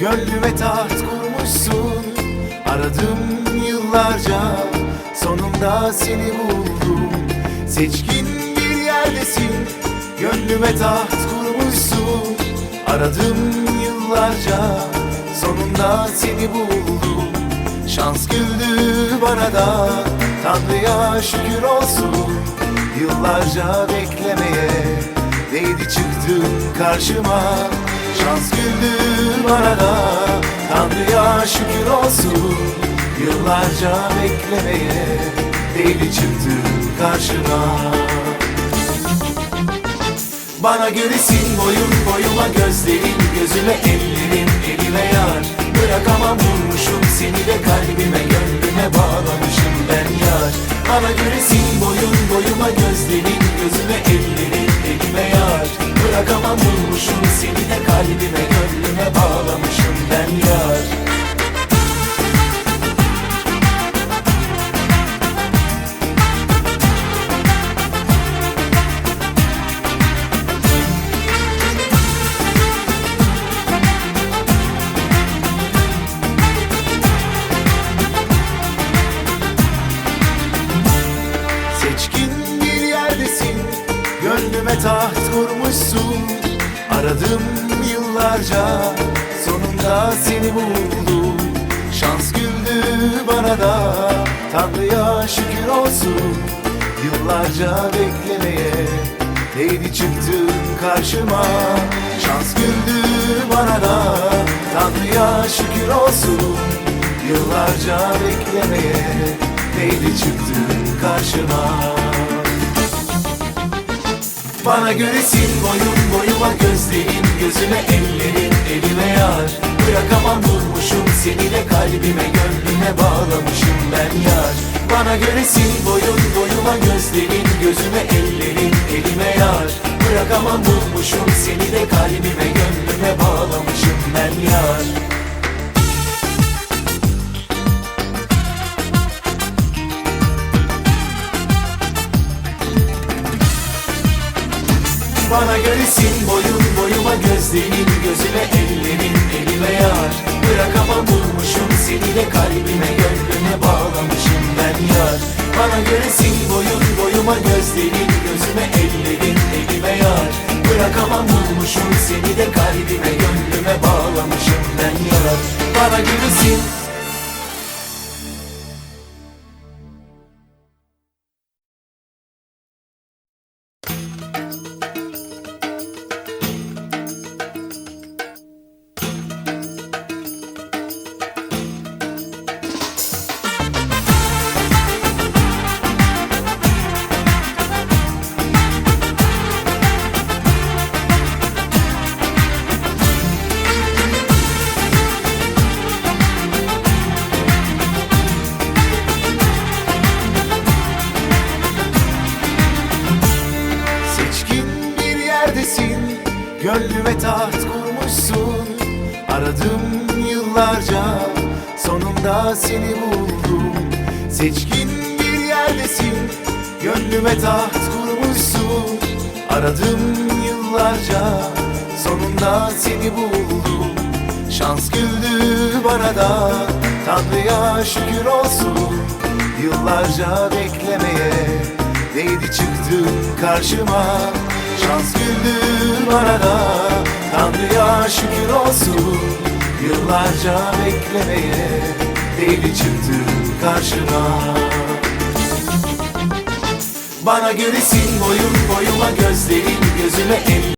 Gönlüme taht kurmuşsun. Aradım yıllarca Sonunda seni buldum. Seçkin bir yerdesin Gönlüme taht kurmuşsun. Aradım yıllarca Sonunda seni buldum. Şans güldü bana da Tanrı'ya şükür olsun. Yıllarca beklemeye Değdi çıktın karşıma Şans güldü bana da. Tanrı'ya şükür olsun Yıllarca beklemeye Değdi çıktın karşıma. Bana göresin boyun boyuma gözlerin Gözüme ellerin elime yar. Bırakamam vurmuşum seni de kalbime Gönlüme bağlamışım ben yar. Bana göresin boyun boyuma gözlerin kalbime Gönlüme bağlamışım ben yar. Seçkin bir yerdesin Gönlüme taht kurmuşsun Aradım yıllarca Sonunda seni buldum. Şans güldü bana da Tanrı'ya şükür olsun. Yıllarca beklemeye Değdi çıktın karşıma. Şans güldü bana da Tanrı'ya şükür olsun. Yıllarca beklemeye Değdi çıktın karşıma Bana göresin boyun boyuma gözlerin Gözüme ellerin elime yar. Bırakamam vurmuşum seni de kalbime Gönlüme bağlamışım ben yar. Bana göresin boyun boyuma gözlerin Gözüme ellerin elime yar. Bırakamam vurmuşum seni de kalbime Gönlüme bağlamışım ben yar Bana göresin. Boyun boyuma gözlerin Gözüme ellerin elime yar. Bırakamam vurmuşum seni de kalbime Gönlüme bağlamışım ben yar. Bana göresin boyun boyuma gözlerin Gözüme ellerin elime yar. Bırakamam vurmuşum seni de kalbime Gönlüme bağlamışım ben yar. Bana göresin Seçkin bir yerdesin Gönlüme taht kurmuşsun. Aradım yıllarca Sonunda seni buldum. Seçkin bir yerdesin Gönlüme taht kurmuşsun. Aradım yıllarca Sonunda seni buldum. Şans güldü bana da Tanrı'ya şükür olsun. Yıllarca beklemeye Değdi çıktın karşıma? Şans güldü bana Tanrı'ya şükür olsun Yıllarca beklemeye. Değdi çıktın karşıma? Bana göresin boyun boyuma gözlerin Gözüme el